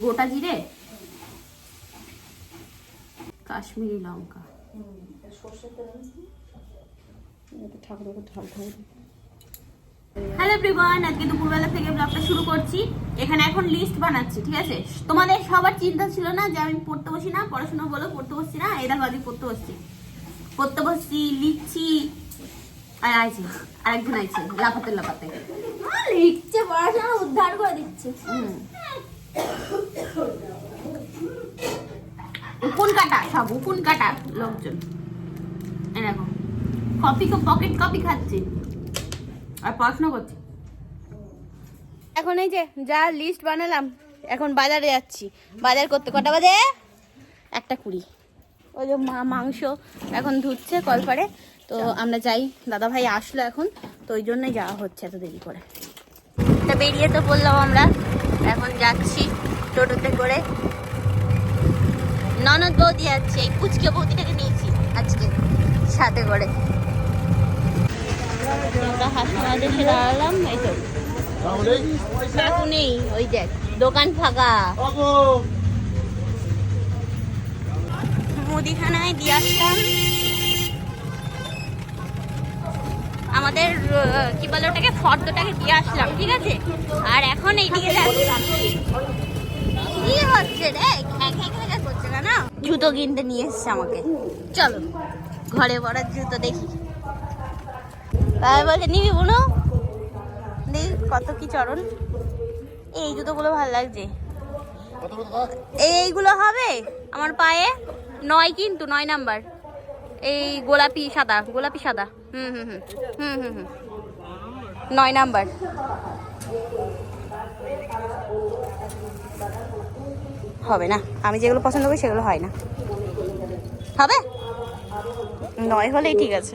গোটা জিরে? কাশ্মীরি লঙ্কা। Hello everyone আজকে দুপুরবেলা থেকে ব্লগটা শুরু করছি। এখানে এখন লিস্ট বানাচ্ছি ঠিক আছে? তোমাদের সবার চিন্তা ছিল না যে আমি পড়তে বসি না? পড়াশোনা বলো পড়তে বসছি না? এই দেখো পড়তে বসছি। পড়তে বসছি লিখছি আর আছে আরেকজন আছে লাফাতে লাফাতে। লিখছে পড়াশোনা উদ্ধার করে দিচ্ছে। হুম। উকুন কাটা সব উকুন কাটা লোকজন। এরকম কপি পকেট কপি খাচ্ছে। আর পড়াশোনা করছে। এখন এই যে যা লিস্ট বানালাম এখন বাজারে যাচ্ছি। বাজার করতে কটা বাজে? একটা কুড়ি। ওই যে মা মাংস এখন ধুচ্ছে কলপারে তো আমরা যাই। দাদা ভাই আসলো এখন তো ওই জন্যই যাওয়া হচ্ছে এত দেরি করে। তা বেরিয়ে তো বললাম আমরা। এখন যাচ্ছি টোটোতে করে। ননদ বৌদি যাচ্ছে এই কুচকে বৌদিটাকে নিয়েছি আজকে সাথে করে। দোকান ফাঁকা। মুদিখানায় দিয়ে আসলাম। আমাদের কি বলে ওটাকে, ফর্দটাকে দিয়ে আসলাম, ঠিক আছে? আর এখন এইদিকে যাচ্ছি। কি হচ্ছে রে খ্যাঁ খ্যাঁ খ্যাঁ খ্যাঁ করছে কেন জুতো কিনতে নিয়ে এসছে আমাকে। চলো ঘরে পড়ার জুতো দেখি। বলছে নিবি বুনো? দেখি কত কি চরণ। এই জুতোগুলো ভালো লাগছে। এইগুলো হবে আমার পায়ে নয় কিন্তু নয় নাম্বার। এই গোলাপি সাদা গোলাপি সাদা। হুম হুম হুম হুম হুম হুম। নয় নাম্বার। হবে না। আমি যেগুলো পছন্দ করি সেগুলো হয় না। হবে? নয় হলেই ঠিক আছে?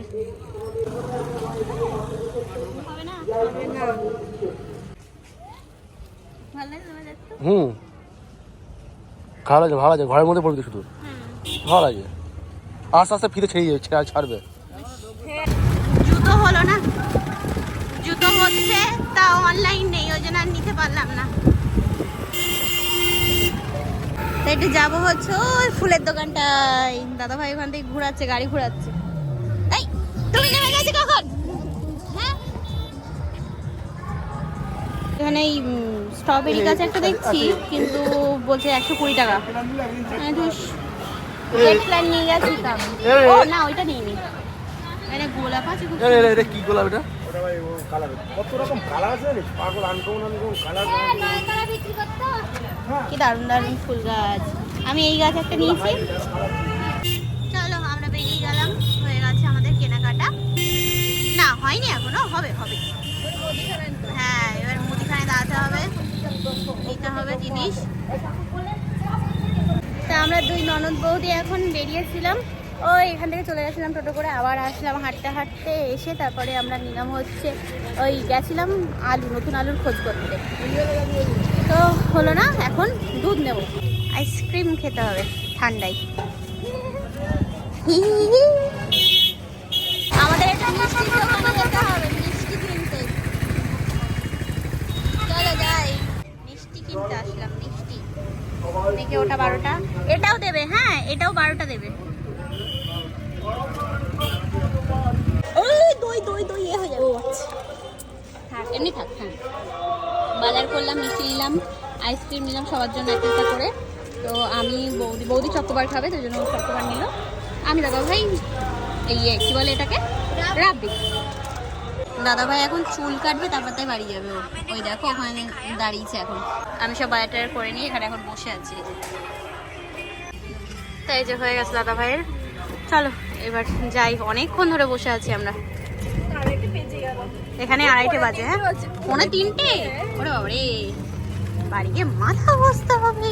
হুম। ভালো লাগে ভালো লাগে ঘরের মধ্যে পড়বি শুধু। ভালো লাগে আস্তে আস্তে ফিরে ছেড়ে যাবে ছেড়ে ছাড়বে। জুতো হলো না। জুতো হচ্ছে তা অনলাইন নেই ওই জন্য আর নিতে পারলাম না। তো একটু যাব হচ্ছে ওই ফুলের দোকানটায়। দাদা ভাই ওখান থেকে ঘোরাচ্ছে গাড়ি ঘোরাচ্ছে। এই তুমি নেমে গেছে কখন? হ্যাঁ? এখানে এই স্ট্রবেরি গাছ একটা দেখছি কিন্তু বলছে একশো কুড়ি টাকা। প্ল্যান নিয়ে গেছি ও না ওইটা নিইনি। এখানে গোলাপ আছে কি গোলাপ এটা? কত রকম কালার আছে পাগল আনকমন আনকমন কালার কি দারুণ দারুণ ফুল গাছ। আমি এই গাছ একটা নিয়েছি। চলো, আমরা বেরিয়ে গেলাম। হয়ে গেছে আমাদের কেনাকাটা। না, হয়নি এখনও, হবে হবে। হ্যাঁ এবার মুদিখানে দাঁড়াতে হবে। নিতে হবে জিনিস। তা আমরা দুই ননদ বৌদি এখন বেরিয়েছিলাম। ওই এখান থেকে চলে গেছিলাম টোটো করে। আবার আসলাম হাঁটতে হাঁটতে এসে তারপরে আমরা নিলাম হচ্ছে ওই গেছিলাম আলু, নতুন আলুর খোঁজ করতে। তো হলো না এখন দুধ নেব। আইসক্রিম খেতে হবে ঠান্ডায়। আমাদের একটা মিষ্টির দোকানে যেতে হবে মিষ্টি কিনতে চলো যাই। মিষ্টি কিনতে আসলাম মিষ্টি। দেখে ওটা বারোটা। এটাও দেবে হ্যাঁ এটাও বারোটা দেবে। ওই দই দই দই এ হয়ে যাবে। থাক এমনি থাক হ্যাঁ। বাজার করলাম, মিষ্টি নিলাম, আইসক্রিম নিলাম, সবার জন্য একটা একটা করে। তো আমি বৌদি বৌদি চকোবার খাবে তো জন্য ও চকোবার নিল। আমি দাদা ভাই, এই কি বলে এটাকে? রাবড়ি দাদা ভাই এখন চুল কাটবে, তারপর তাই বাড়ি যাবে ও। ওই দেখো, ওখানে দাঁড়িয়েছে এখন। আমি সব বাজার করে নিয়ে এখানে এখন বসে আছি। তাই যে হয়ে গেছে দাদা ভাইয়ের। চলো, এবার যাই, অনেকক্ষণ ধরে বসে আছি আমরা। এখানে আড়াইটে বাজে হ্যাঁ? পৌনে তিনটে? ওরে বাবারে। বাড়ি গিয়ে মাথা বসতে হবে।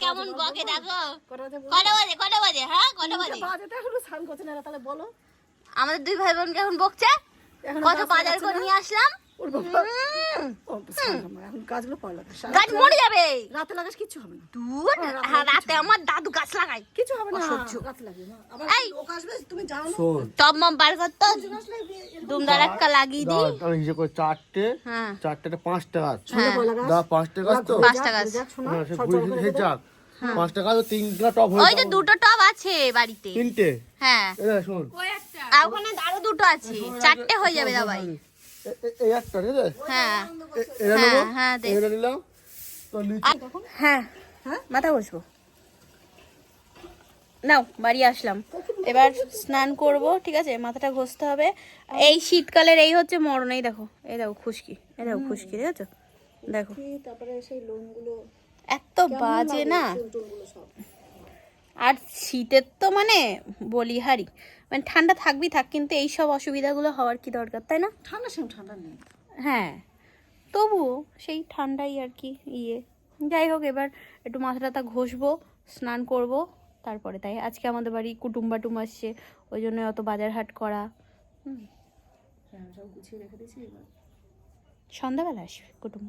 কেমন বকে দেখো? কটা বাজে কটা বাজে হ্যাঁ? কটা বাজে? আমাদের দুই ভাই বোনকে এখন বকছে? কত বাজার করে নিয়ে আসলাম? ওর বাবা। ও, ছাড় আমার, এখন গাছগুলো পড়া লাগে গাছ মরে যাবে। রাতে লাগাস কিচ্ছু হবে না। দূর হ্যাঁ, রাতে আমার দাদু গাছ লাগায়। কিছু হবে না। অসহ্য। রাতে না আবার লোক আসবে তুমি যাও টপ মম বার করতো আসলে দুমদার একটা লাগিয়ে দিই। দাঁড়া, আমি হিসেবে করে চারটে হ্যাঁ। চারটে পাঁচটা গাছ। দা পাঁচটা গাছ তো? পাঁচটা গাছ। হ্যাঁ, সে সব ঘুরে জল করে ঘুরে দেবো। যাক। পাঁচটা গাছ তিনটা টপ হয়ে ওই তো দুটো টব আছে বাড়িতে। তিনটে? হ্যাঁ। শোন। আর ওখানে আরও দুটো আছে। চারটে হয়ে যাবে দাবাই এ- এ- এই একটা ঠিক আছে হ্যাঁ। এটা হ্যাঁ, নেব? হ্যাঁ, এটা নিলাম। তো মাথা বসবো নাও বাড়ি আসলাম। এবার স্নান করব ঠিক আছে? মাথাটা ঘষতে হবে। এই শীতকালের এই হচ্ছে মরণ এই দেখো এই দেখো খুশকি এই দেখো খুশকি ঠিক আছে দেখো। তারপরে সেই এত বাজে না? আর শীতের তো মানে বলিহারি। মানে ঠান্ডা থাকবি থাক কিন্তু এই সব অসুবিধাগুলো হওয়ার কি দরকার তাই না? ঠান্ডা সেম ঠান্ডা নেই। হ্যাঁ তবুও সেই ঠান্ডাই আর কি ইয়ে। যাই হোক এবার একটু মাথা টাথা ঘষবো স্নান করব তারপরে তাই। আজকে আমাদের বাড়ি কুটুম বাটুম আসছে ওই জন্য অত বাজার হাট করা হ্যাঁ সব গুছিয়ে রেখে দিয়েছি এবার। সন্ধ্যাবেলা আসবে কুটুম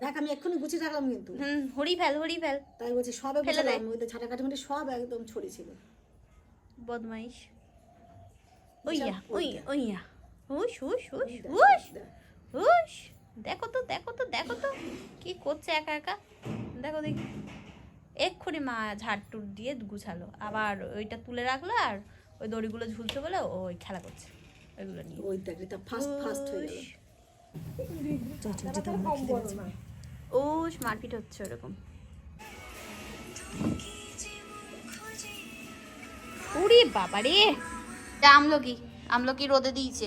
দেখ আমি এক্ষুনি গুছিয়ে রাখলাম কিন্তু। হুম হরি ফেল হরি ফেল। তাই বলছি সব ফেলে দে। গুছালাম ওই তো ছাটা কাটি সব একদম ছড়িয়েছিল বদমাইশ। ওইয়া ওই ওইয়া হুস হুস হুস হুস হুস দেখো তো দেখো তো দেখো তো। কি করছে একা একা? দেখো দেখি। এক্ষুনি মা ঝাড়টুট দিয়ে গুছালো। আবার ওইটা তুলে রাখল আর ওই দড়িগুলো ঝুলছে বলে ও ওই খেলা করছে। ওইগুলো নিয়ে। ওই দেখ এটা ফার্স্ট ফার্স্ট হয়ে গেল। উস মারপিট হচ্ছে। ওরকম। ওরে বাবা রে এটা আমলকি আমলকি রোদে দিয়েছে।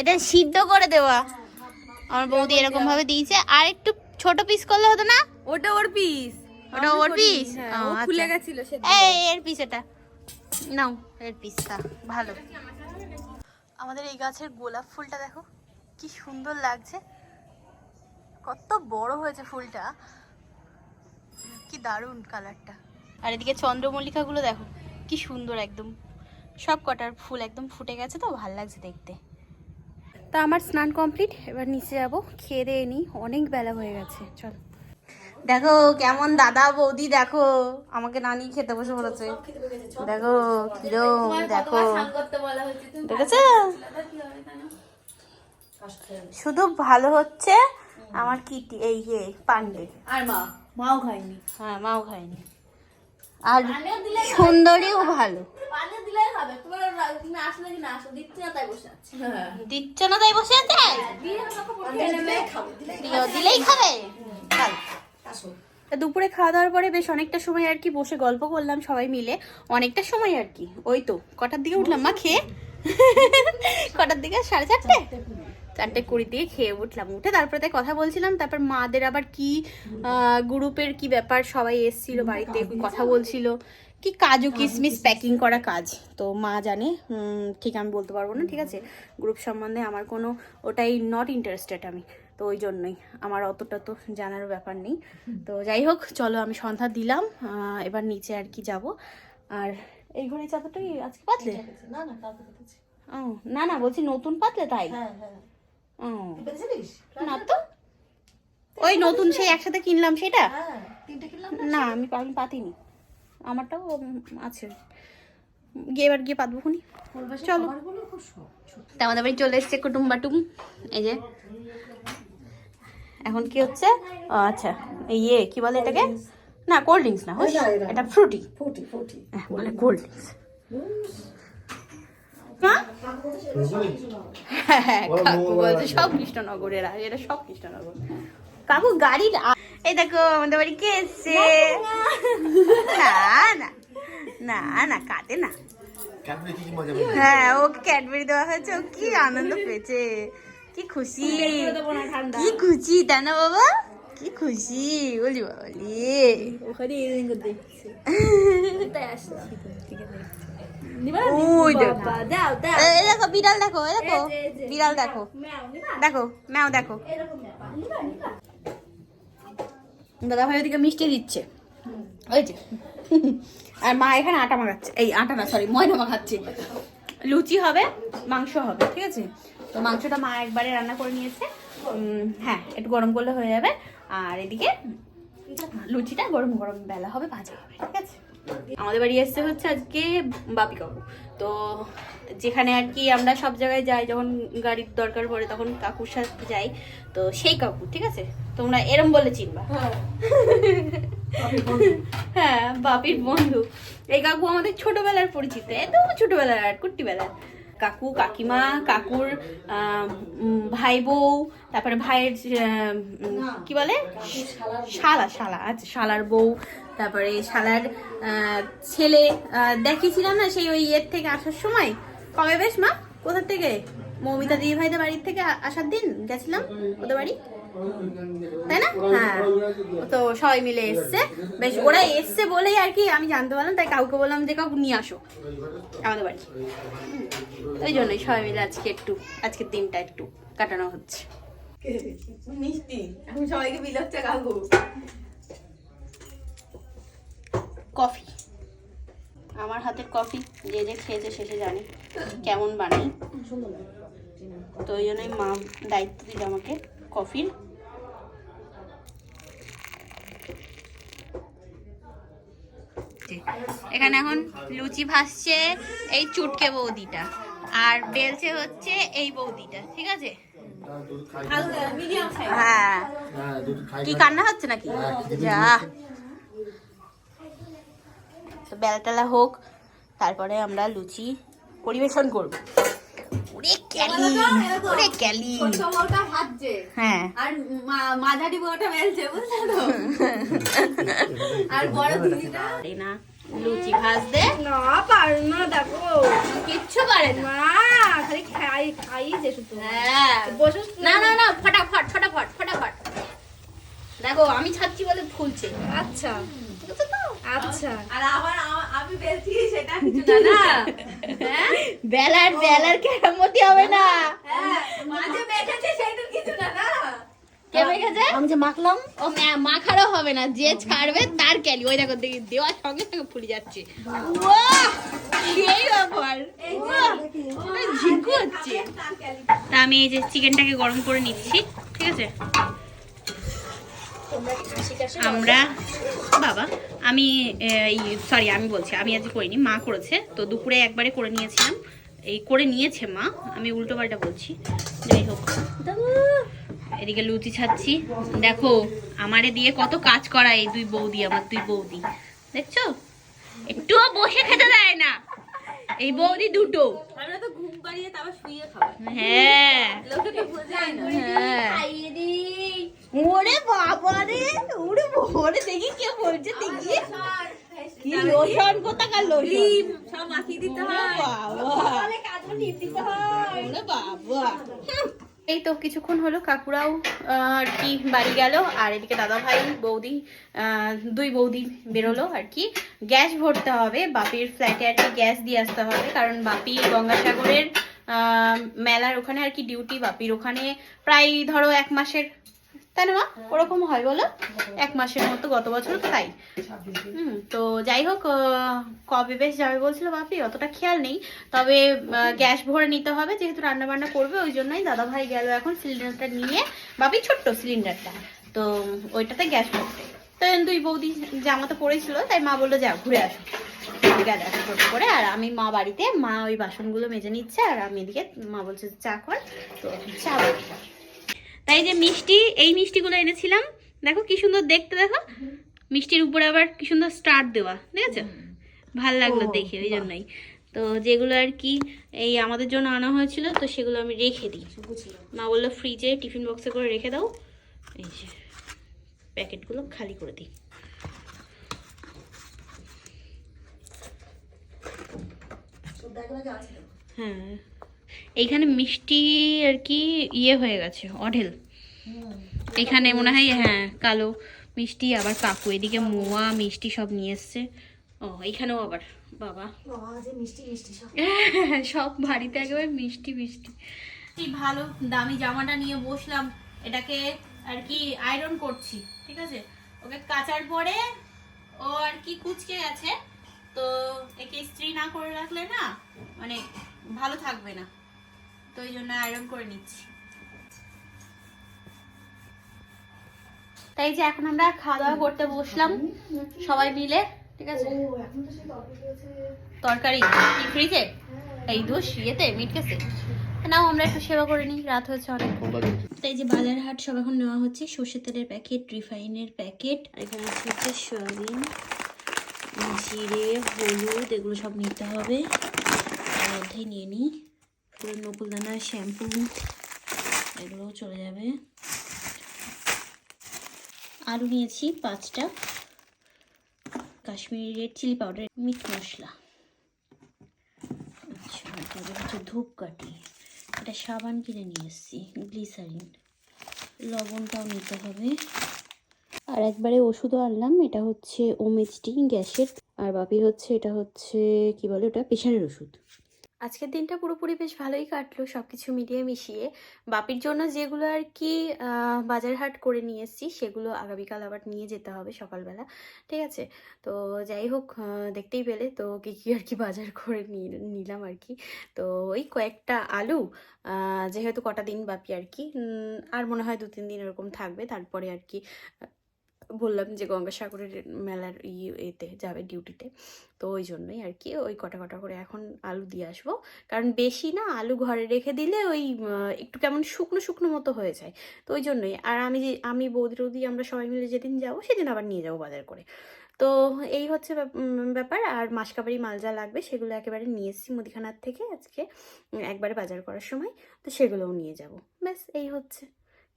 এটা সিদ্ধ করে দেওয়া। আমার বৌদি এরকম ভাবে দিয়েছে। আর একটু ছোট পিস করলে হতো না? ওটা ওর পিস ওটা ওর পিস ও খুলে গেছিল সে এই এর পিস এটা। নাও এর পিসটা ভালো। আমাদের এই গাছের গোলাপ ফুলটা দেখো কি সুন্দর লাগছে। কত বড় হয়েছে ফুলটা। কি দারুণ কালারটা আর এদিকে চন্দ্রমল্লিকাগুলো দেখো কি সুন্দর একদম। সব কটার ফুল একদম ফুটে গেছে তো ভালো লাগছে দেখতে। তা আমার স্নান কমপ্লিট এবার নিচে যাব খেয়ে দিয়ে নিই অনেক বেলা হয়ে গেছে চল। দেখো কেমন দাদা বৌদি দেখো আমাকে নানি খেতে বসে বলেছে দেখো কিরম দেখো। দেখেছ? শুধু ভালো হচ্ছে আমার কিটি এই যে পান্ডে। আর মা মাও খায়নি। হ্যাঁ মাও খায়নি। আর সুন্দরীও ভালো। পানি দিলেই হবে। তোমার তুমি আসলে কি না আসো দিচ্ছি না তাই বসে আছি। দিচ্ছ না তাই বসে আছে? দিলেই খাবে। দুপুরে খাওয়া দাওয়ার পরে বেশ অনেকটা সময় আর কি বসে গল্প করলাম সবাই মিলে। অনেকটা সময় আর কি। ওই তো কটার দিকে উঠলাম মা খেয়ে। কটার দিকে? সাড়ে চারটে? চারটে কুড়ি দিয়ে খেয়ে উঠলাম। উঠে তারপরে তাই কথা বলছিলাম তারপর মাদের আবার কি গ্রুপের কি ব্যাপার সবাই এসছিল বাড়িতে কথা বলছিল। কি কাজু কিশমিশ প্যাকিং করা কাজ? তো মা জানে ঠিক আমি বলতে পারব না ঠিক আছে? গ্রুপ সম্বন্ধে আমার কোনো ওটাই নট ইন্টারেস্টেড আমি তো ওই জন্যই। আমার অতটা তো জানার ব্যাপার নেই। তো যাই হোক চলো আমি সন্ধ্যা দিলাম এবার নিচে আর কি যাব। আর এই ঘড়ি চাদরটা কি আজকে পাতলে? না না ও না না বলছি নতুন পাতলে তাই? হ্যাঁ হ্যাঁ। ও। না তো। ওই নতুন সেই একসাথে কিনলাম সেটা? হ্যাঁ কিনলাম না? আমি আমি পাতিনি। আমারটাও আছে। গিয়ে এবার গিয়ে পাতবো খুনি। চলো। আমারগুলো খুব তা আমাদের বাড়ি চলে এসছে কুটুম বাটুম এই যে। এখন কি হচ্ছে? ও, আচ্ছা ইয়ে কি বলে এটাকে? না কোল্ড ড্রিঙ্কস না? এটা ফ্রুটি ফুটি বলে কোল্ড ড্রিঙ্কস হ্যাঁ কাকু বলছে সব কৃষ্ণনগরের এটা সব কৃষ্ণনগর। কাকু গাড়ির এই দেখো আমাদের বাড়ি কে এসছে না না না না কাঁদে না। ক্যাডবেরি কি কি মজা পেয়েছে? হ্যাঁ ওকে ক্যাডবেরি দেওয়া হয়েছে ও কি আনন্দ পেয়েছে। কি খুশি। কি খুশি তাই না বাবা? কি খুশি বলি বলি। ওখানে এদিন দেখছি। তাই আসলাম ওই দেখো। বাবা দাও দাও। এই দেখো বিড়াল দেখো এই দেখো। বিড়াল দেখো। দেখো ম্যাও দেখো। দাদা ভাই ওদিকে মিষ্টি দিচ্ছে। যে। আর মা এখানে আটা মাখাচ্ছে। এই আটা না সরি ময়দা মাখাচ্ছে। লুচি হবে, মাংস হবে, ঠিক আছে? তো মাংসটা মা একবারে রান্না করে নিয়েছে। হ্যাঁ একটু গরম করলে হয়ে যাবে। আর এদিকে লুচিটা গরম গরম বেলা হবে, ভাজা হবে, ঠিক আছে? আমাদের বাড়ি এসছে হচ্ছে আজকে বাপি কাকু। তো যেখানে আর কি আমরা সব জায়গায় যাই, যখন গাড়ির দরকার পড়ে তখন কাকুর সাথে যাই। তো সেই কাকু, ঠিক আছে? তোমরা এরম বলে চিনবা। হ্যাঁ। বাপির বন্ধু। এই কাকু আমাদের ছোটবেলার পরিচিত একদম ছোটবেলার আর কুট্টিবেলার। কাকু কাকিমা কাকুর ভাই বউ তারপরে ভাইয়ের কি বলে? শালা শালা আচ্ছা শালার বউ। তারপরে শালার ছেলে দেখেছিলাম না সেই ওই ইয়ের থেকে আসার সময়? কবে বেশ মা? কোথা থেকে? মৌমিতা দিদি ভাইদের বাড়ির থেকে আসার দিন গেছিলাম ওদের বাড়ি? তাই না? হ্যাঁ। তো সবাই মিলে এসছে। বেশ ওরা এসছে বলেই আর কি আমি জানতে পারলাম তাই কাউকে বললাম যে কাউকে নিয়ে আসো। আমাদের বাড়ি। ওই জন্যই সবাই মিলে আজকে একটু আজকের দিনটা একটু কাটানো হচ্ছে। মিষ্টি। এখন সবাইকে বিল হচ্ছে কাকু। কফি। আমার হাতের কফি যে যে খেয়েছে শেষে জানে কেমন বানাই। তো ওই জন্যই মা দায়িত্ব দিল আমাকে। কফির এখানে এখন লুচি ভাসছে এই চুটকে বৌদিটা, আর বেলছে হচ্ছে এই বৌদিটা, ঠিক আছে? হ্যাঁ। কি কান্না হচ্ছে নাকি? যা। তো বেলটেলা হোক, তারপরে আমরা লুচি পরিবেশন করব। ওরে ক্যালি ওরে ক্যালি। বউটা ভাজছে। হ্যাঁ। আর মাঝারি বউটা বেলছে বুঝলে তো? আর বড় দিদিটা না লুচি ভাজতে? না পারে না দেখো। কিচ্ছু পারে না। মা খালি খাই খাই যে শুধু। হ্যাঁ। বসে না না না ফটাফট ফটাফট ফটাফট। দেখো আমি ছাড়ছি বলে ফুলছে আচ্ছা? আচ্ছা। আর আবার আমি বেলছি সেটা কিছু না না? হ্যাঁ? বেলার বেলার কেরামতি হবে না। হ্যাঁ মাঝে বেঁচেছে সেটা কিছু না না? কে মেখেছে আমি যে মাখলাম। ও মাখারও হবে না যে ছাড়বে তার ক্যালি। ওই দেখো দেখি দেওয়ার সঙ্গে সঙ্গে ফুলে যাচ্ছে। ওয়াহ! ব্যাপার। ঝিঙ্কু হচ্ছে। তা আমি এই যে চিকেনটাকে গরম করে নিচ্ছি ঠিক আছে? আমরা, বাবা, আমি সরি আমি বলছি, আমি আজকে করিনি, মা করেছে, তো দুপুরে একবারে করে নিয়েছিলাম, এই করে নিয়েছে মা, আমি উল্টো পাল্টা বলছি, যাই হোক এদিকে লুচি ছাড়ছি, দেখো, আমারে দিয়ে কত কাজ করা এই দুই বৌদি, আমার দুই বৌদি, দেখছ? একটুও বসে খেতে দেয় না। এই বৌদি দুটো। আমরা তো ঘুম পাড়িয়ে তারপর শুয়ে খাব। হ্যাঁ। লোকে তো বোঝায় না। হ্যাঁ। ওরে বাবা রে ওরে ওরে দেখি কে বলছে দেখি। কি লোশন কোথাকার লোশন? সব মাখিয়ে দিতে হয়। বাবা। কাজও টিপ দিতে হয়। ওরে বাবা। এই তো কিছুক্ষণ হলো, কাকুরাও আর কি বাড়ি গেল, আর এদিকে দাদা ভাই বৌদি দুই বৌদি বেরোলো আর কি। গ্যাস ভরতে হবে, বাপির ফ্ল্যাটে আর কি গ্যাস দিয়ে আসতে হবে, কারণ বাপি গঙ্গাসাগরের মেলার ওখানে আর কি ডিউটি বাপির ওখানে প্রায় ধরো এক মাসের তাই না, মা? ওরকম হয় বলো? এক মাসের মতো গত বছর তাই। হুম, তো যাই হোক কবে বেশ যাবে বলছিল বাপি, অতটা খেয়াল নেই। তবে গ্যাস ভরে নিতে হবে, যেহেতু রান্না বান্না করবে, ওই জন্যই দাদা ভাই গেল এখন সিলিন্ডারটা নিয়ে, বাপি ছোট্ট সিলিন্ডারটা। তো ওইটাতে গ্যাস ভরতে। তো দুই বৌদি জামাতে পড়েছিল, তাই মা বলল যা ঘুরে আসো। করে, আর আমি মা বাড়িতে, মা ওই বাসনগুলো মেজে নিচ্ছে, আর আমি এদিকে মা বলছে, চা কর তো চা বলছে তাই যে মিষ্টি এই মিষ্টিগুলো এনেছিলাম। দেখো কি সুন্দর দেখতে দেখো। মিষ্টির উপরে আবার কি সুন্দর স্টার দেওয়া ঠিক আছে ভালো লাগল দেখে ওই জন্যই। তো যেগুলো আর কি এই আমাদের জন্য আনা হয়েছিল তো সেগুলো আমি রেখে দিই। মা বলল ফ্রিজে টিফিন বক্সে করে রেখে দাও। এই যে প্যাকেটগুলো খালি করে দিই। হ্যাঁ। এইখানে মিষ্টি আর কি ইয়ে হয়ে গেছে অঢেল। এখানে মনে হয় হ্যাঁ কালো মিষ্টি আবার কাকু এদিকে মোয়া মিষ্টি সব নিয়ে এসছে। ও এইখানেও আবার বাবা। সব। বাড়িতে একেবারে মিষ্টি মিষ্টি। ভালো দামি জামাটা নিয়ে বসলাম এটাকে আর কি আয়রন করছি ঠিক আছে? ওকে কাচার পরে ও আর কি কুচকে গেছে তো একে ইস্ত্রি না করে রাখলে না মানে ভালো থাকবে না। তো ওই জন্য আয়রন করে নিচ্ছি। তাই যে এখন আমরা খাওয়া দাওয়া করতে বসলাম সবাই মিলে ঠিক আছে? তরকারি কি ফ্রিজে এই দোষ ইয়েতে মিট কেসে নাও আমরা একটু সেবা করে নিই রাত হয়েছে অনেক। তাই যে বাজার হাট সব এখন নেওয়া হচ্ছে সর্ষে তেলের প্যাকেট রিফাইনের প্যাকেট এখানে আছে হচ্ছে সয়াবিন জিরে হলুদ এগুলো সব নিতে হবে। তার মধ্যেই নিয়ে নিই। পুরো নকুলদানা শ্যাম্পু এগুলোও চলে যাবে আলু নিয়েছি পাঁচটা Kashmiri red chilli powder meat মশলা আচ্ছা হচ্ছে ধূপকাঠি এটা সাবান কিনে নিয়ে এসেছি গ্লিসারিন লবণটাও নিতে হবে আর একবারে ওষুধও আনলাম, এটা হচ্ছে ওমেজটি গ্যাসের। আর বাপির হচ্ছে, এটা হচ্ছে, কি বলে ওটা? প্রেশারের ওষুধ। আজকের দিনটা পুরোপুরি বেশ ভালোই কাটলো সব কিছু মিলিয়ে মিশিয়ে। বাপির জন্য যেগুলো আর কি আহ, বাজার হাট করে নিয়ে এসেছি সেগুলো আগামীকাল আবার নিয়ে যেতে হবে সকালবেলা ঠিক আছে? তো যাই হোক দেখতেই পেলে তো কী কী আর কি বাজার করে নিলাম আর কি। তো ওই কয়েকটা আলু যেহেতু কটা দিন বাপি আর কি আর মনে হয় দু তিন দিন এরকম থাকবে তারপরে আর কি বললাম যে গঙ্গাসাগরের মেলার ইয়ে এতে যাবে ডিউটিতে তো ওই জন্যই আর কি, ওই কটা কটা করে এখন আলু দিয়ে আসব। কারণ বেশি না, আলু ঘরে রেখে দিলে ওই একটু কেমন শুকনো শুকনো মতো হয়ে যায়। তো ওই জন্যই। আর আমি যে, আমি বৌদি আমরা সবাই মিলে যেদিন যাব, সেদিন আবার নিয়ে যাব বাজার করে। তো এই হচ্ছে ব্যাপ- ব্যাপার। আর মাসকাবারি মাল যা লাগবে, সেগুলো একেবারে নিয়ে এসেছি মুদিখানার থেকে আজকে একবারে বাজার করার সময়। তো সেগুলোও নিয়ে যাব। ব্যাস, এই হচ্ছে।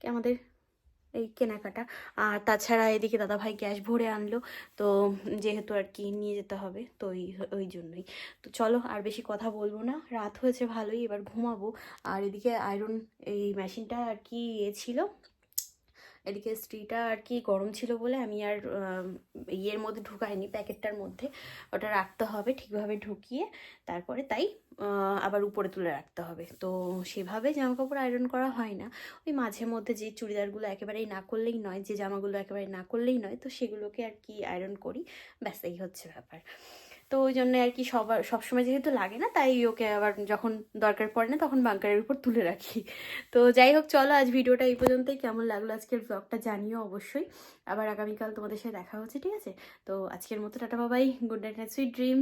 আমাদের এই কেনাকাটা। আর তাছাড়া এদিকে দাদাভাই গ্যাস ভরে আনলো। তো যেহেতু আর কি নিয়ে যেতে হবে, তো ওই ওই জন্যই। তো চলো, আর বেশি কথা বলব না। রাত হয়েছে ভালোই, এবার ঘুমাবো। আর এদিকে আয়রন এই মেশিনটা আর কি এ ছিল। এদিকে স্ত্রীটা আর কি গরম ছিল বলে আমি আর ইয়ের মধ্যে ঢুকাইনি, প্যাকেটটার মধ্যে। ওটা রাখতে হবে, ঠিকভাবে ঢুকিয়ে তারপরে তাই আবার উপরে তুলে রাখতে হবে। তো সেভাবে জামা কাপড় আয়রন করা হয় না। ওই মাঝে মধ্যে যে চুড়িদারগুলো একেবারেই না করলেই নয়, যে জামাগুলো একেবারে না করলেই নয়, তো সেগুলোকে আর কি আয়রন করি। ব্যাস, এই হচ্ছে ব্যাপার। তো ওই জন্য আর কি সবার, সবসময় যেহেতু লাগে না, তাই ওকে আবার যখন দরকার পড়ে না, তখন বাঙ্কারের উপর তুলে রাখি। তো যাই হোক, চলো আজ ভিডিওটা এই পর্যন্তই। কেমন লাগল আজকের ব্লগটা জানিও অবশ্যই। আবার আগামীকাল তোমাদের সাথে দেখা হচ্ছে, ঠিক আছে? তো আজকের মতো টাটা বাবাই গুড নাইট সুইট ড্রিম